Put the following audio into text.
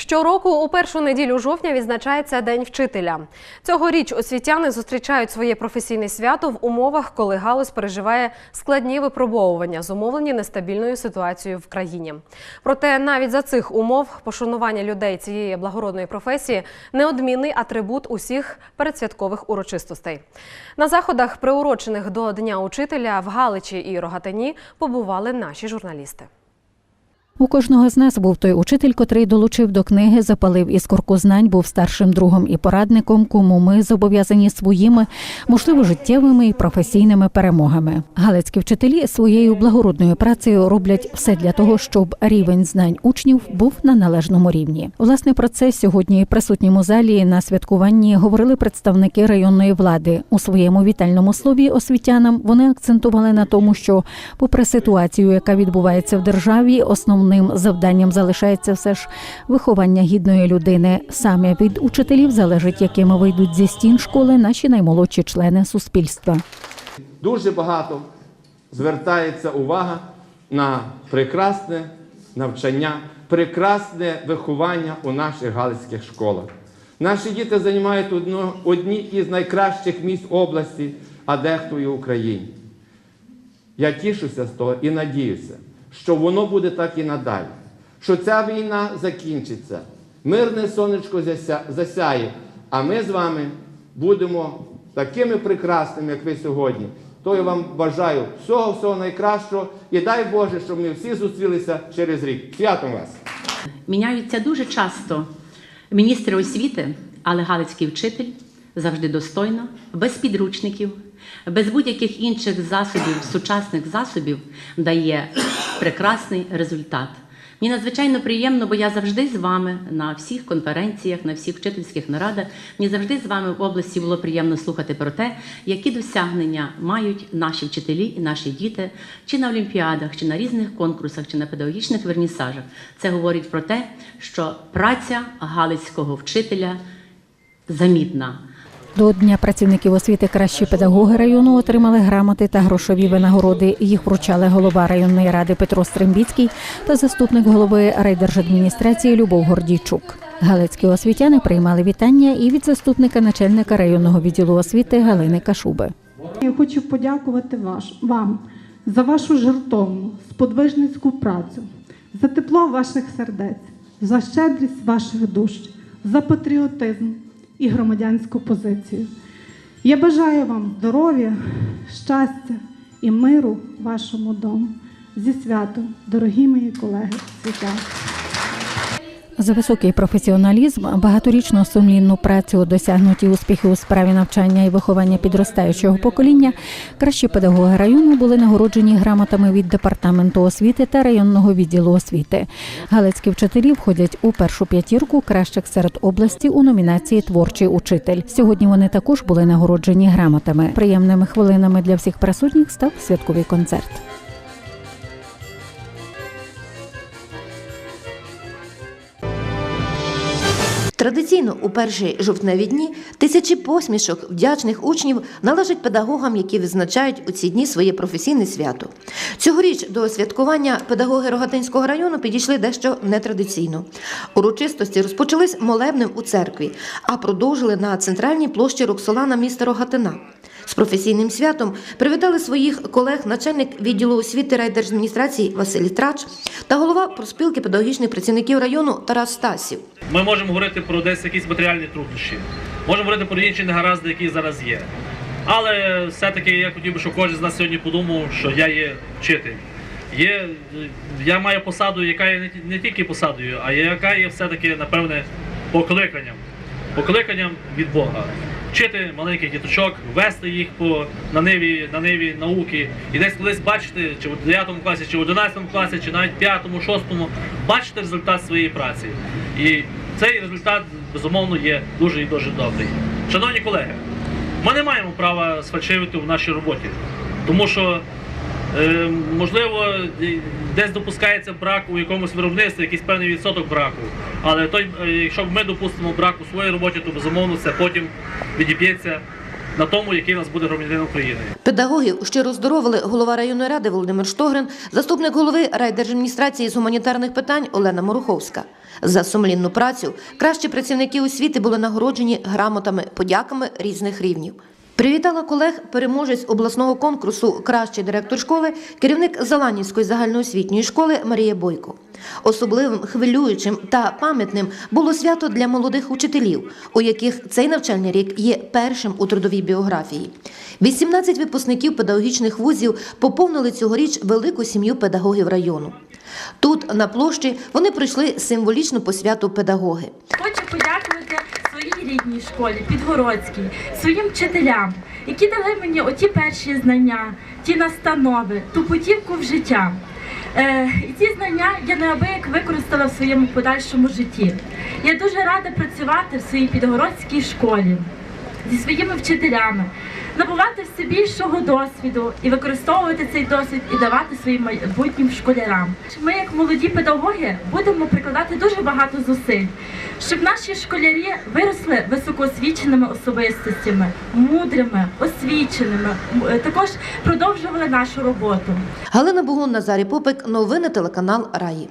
Щороку у першу неділю жовтня відзначається День вчителя. Цьогоріч освітяни зустрічають своє професійне свято в умовах, коли галузь переживає складні випробовування, зумовлені нестабільною ситуацією в країні. Проте навіть за цих умов пошанування людей цієї благородної професії неодмінний атрибут усіх передсвяткових урочистостей. На заходах, приурочених до Дня учителя в Галичі і Рогатині, побували наші журналісти. У кожного з нас був той учитель, котрий долучив до книги, запалив іскорку знань, був старшим другом і порадником, кому ми зобов'язані своїми, можливо, життєвими і професійними перемогами. Галицькі вчителі своєю благородною працею роблять все для того, щоб рівень знань учнів був на належному рівні. Власне про це сьогодні присутнім у залі на святкуванні говорили представники районної влади. У своєму вітальному слові освітянам вони акцентували на тому, що, попри ситуацію, яка відбувається в державі, основним завданням залишається все ж виховання гідної людини. Саме від учителів залежить, якими вийдуть зі стін школи наші наймолодші члени суспільства. Дуже багато звертається увага на прекрасне навчання, прекрасне виховання у наших галицьких школах. Наші діти займають одно, одні із найкращих місць області, а дехто і в Україні. Я тішуся з того і надіюся, що воно буде так і надалі, що ця війна закінчиться, мирне сонечко засяє, а ми з вами будемо такими прекрасними, як ви сьогодні. То я вам бажаю всього, всього найкращого і дай Боже, щоб ми всі зустрілися через рік. Святом вас! Міняються дуже часто міністри освіти, але галицький вчитель завжди достойно, без підручників, без будь-яких інших засобів, сучасних засобів дає прекрасний результат. Мені надзвичайно приємно, бо я завжди з вами на всіх конференціях, на всіх вчительських нарадах. Мені завжди з вами в області було приємно слухати про те, які досягнення мають наші вчителі і наші діти, чи на олімпіадах, чи на різних конкурсах, чи на педагогічних вернісажах. Це говорить про те, що праця галицького вчителя замітна. До Дня працівників освіти кращі педагоги району отримали грамоти та грошові винагороди. Їх вручали голова районної ради Петро Стримбіцький та заступник голови райдержадміністрації Любов Гордійчук. Галицькі освітяни приймали вітання і від заступника начальника районного відділу освіти Галини Кашуби. Я хочу подякувати вам за вашу жертовну, сподвижницьку працю, за тепло ваших сердець, за щедрість ваших душ, за патріотизм і громадянську позицію. Я бажаю вам здоров'я, щастя і миру вашому дому. Зі святом, дорогі мої колеги, світя. За високий професіоналізм, багаторічну сумлінну працю, досягнуті успіхи у справі навчання і виховання підростаючого покоління, кращі педагоги району були нагороджені грамотами від департаменту освіти та районного відділу освіти. Галицькі вчителі входять у першу п'ятірку кращих серед області у номінації Творчий учитель. Сьогодні вони також були нагороджені грамотами. Приємними хвилинами для всіх присутніх став святковий концерт. Традиційно у перші жовтневі дні тисячі посмішок вдячних учнів належать педагогам, які відзначають у ці дні своє професійне свято. Цьогоріч до святкування педагоги Рогатинського району підійшли дещо нетрадиційно. Урочистості розпочались молебнем у церкві, а продовжили на центральній площі Роксолана міста Рогатина. З професійним святом привітали своїх колег начальник відділу освіти райдержадміністрації Василь Трач та голова проспілки педагогічних працівників району Тарас Стасів. Ми можемо говорити про десь якісь матеріальні труднощі, можемо говорити про інші негаразди, які зараз є. Але все-таки я хотів би, щоб кожен з нас сьогодні подумав, що я є вчитель. Є, я маю посаду, яка є не ті- не тільки посадою, а яка є все-таки, напевне, покликанням. Покликанням від Бога. Вчити маленьких діточок, вести їх по на ниві, на ниві науки. І десь колись бачити, чи в 9 класі, чи в 11 класі, чи навіть в 5, 6, бачити результат своєї праці. І цей результат, безумовно, є дуже і дуже добрий. Шановні колеги, ми не маємо права сфальшивити в нашій роботі, тому що можливо, десь допускається брак у якомусь виробництві, якийсь певний відсоток браку. Але той, е, якщо ми допустимо брак у своїй роботі, то безумовно це потім відіб'ється на тому, який у нас буде громадянин України. Педагогів щиро здоровили голова районної ради Володимир Штогрин, заступник голови райдержадміністрації з гуманітарних питань Олена Моруховська. За сумлінну працю кращі працівники освіти були нагороджені грамотами, подяками різних рівнів. Привітала колег переможець обласного конкурсу Кращий директор школи, керівник Заланівської загальноосвітньої школи Марія Бойко. Особливим, хвилюючим та пам'ятним було свято для молодих учителів, у яких цей навчальний рік є першим у трудовій біографії. 18 випускників педагогічних вузів поповнили цьогоріч велику сім'ю педагогів району. Тут, на площі, вони пройшли символічну посвяту педагоги. Хочу подякувати рідній школі, Підгородській, своїм вчителям, які дали мені оті перші знання, ті настанови, ту путівку в життя. Е, і ці знання я неабияк використала в своєму подальшому житті. Я дуже рада працювати в своїй підгородській школі зі своїми вчителями, набувати все більшого досвіду і використовувати цей досвід і давати своїм майбутнім школярам. Ми, як молоді педагоги, будемо прикладати дуже багато зусиль, щоб наші школярі виросли високоосвіченими особистостями, мудрими, освіченими, е, також продовжували нашу роботу. Галина Бугун, Назарій Попик, новини телеканал Раї.